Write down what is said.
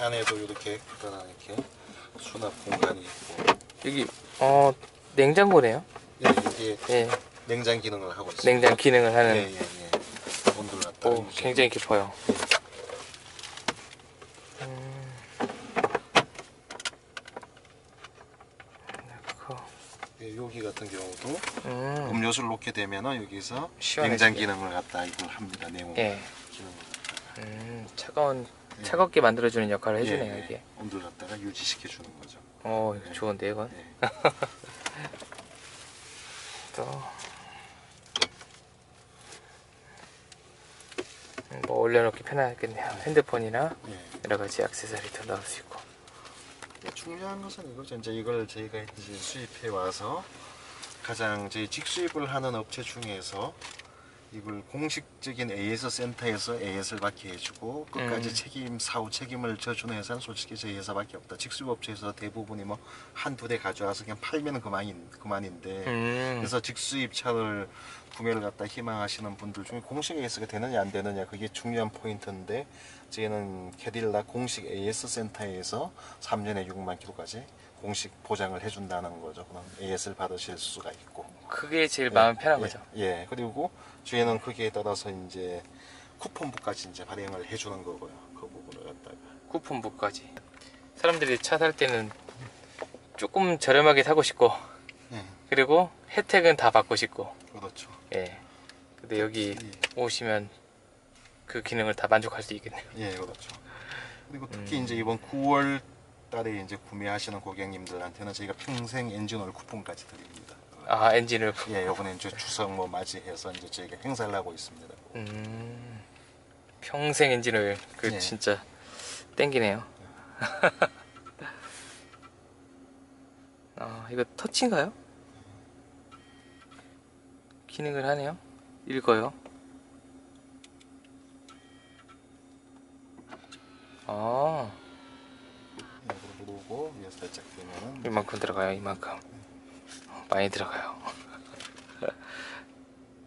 안에도 이렇게 간단한 이렇게 수납 공간이 있고 여기 어 냉장고네요. 예, 이게 예, 냉장 기능을 하고 있습니다. 냉장 기능을 하는. 예, 예, 예. 온도를 갖다 오, 굉장히 깊어요. 예, 여기 같은 경우도 음, 음료수를 놓게 되면은 여기서 시원해지게. 냉장 기능을 갖다 이걸 합니다. 냉온 예, 기능을. 음, 차가운 예. 차갑게 만들어주는 역할을 예, 해주네요 예. 이게. 온도를 갖다가 유지시켜 주는 거죠. 어, 예. 좋은데 이건. 예. 또. 음, 뭐 올려놓기 편하겠네요. 핸드폰이나 예. 여러 가지 액세서리도 넣을 수 있고. 예, 중요한 것은 이거죠. 이제 이걸 저희가 이제 수입해 와서 가장 저희 직수입을 하는 업체 중에서 이걸 공식적인 AS 센터에서 AS를 받게 해주고 끝까지 음. 책임 사후 책임을 져주는 회사는 솔직히 저희 회사밖에 없다. 직수입 업체에서 대부분이 뭐 한두 대 가져와서 그냥 팔면 그만인 그만인데 음, 그래서 직수입 차를 구매를 갖다 희망하시는 분들 중에 공식 AS가 되느냐 안 되느냐 그게 중요한 포인트인데 저희는 캐딜락 공식 AS 센터에서 3년에 6만 킬로까지 공식 보장을 해준다는 거죠. 그럼 AS를 받으실 수가 있고. 그게 제일 마음 편한 예, 거죠. 예. 그리고 저희는 거기에 따라서 이제 쿠폰부까지 이제 발행을 해주는 거고요. 그 부분을 갖다가. 쿠폰부까지. 사람들이 차 살 때는 조금 저렴하게 사고 싶고 예. 그리고 혜택은 다 받고 싶고. 그렇죠. 예. 근데 여기 예. 오시면 그 기능을 다 만족할 수 있겠네요. 예, 그렇죠. 그리고 특히 음. 이제 이번 9월 달에 이제 구매하시는 고객님들한테는 저희가 평생 엔진오일 쿠폰까지 드립니다. 아 엔진을 예, 이번에 이제 추석 뭐 맞이해서 이제 저희가 행사를 하고 있습니다. 음, 평생 엔진을 그 예. 진짜 땡기네요. 아 이거 터치인가요? 기능을 하네요. 읽어요. 아 예, 누르고 위에 살짝 되면은 이만큼 들어가요. 이만큼 많이 들어가요.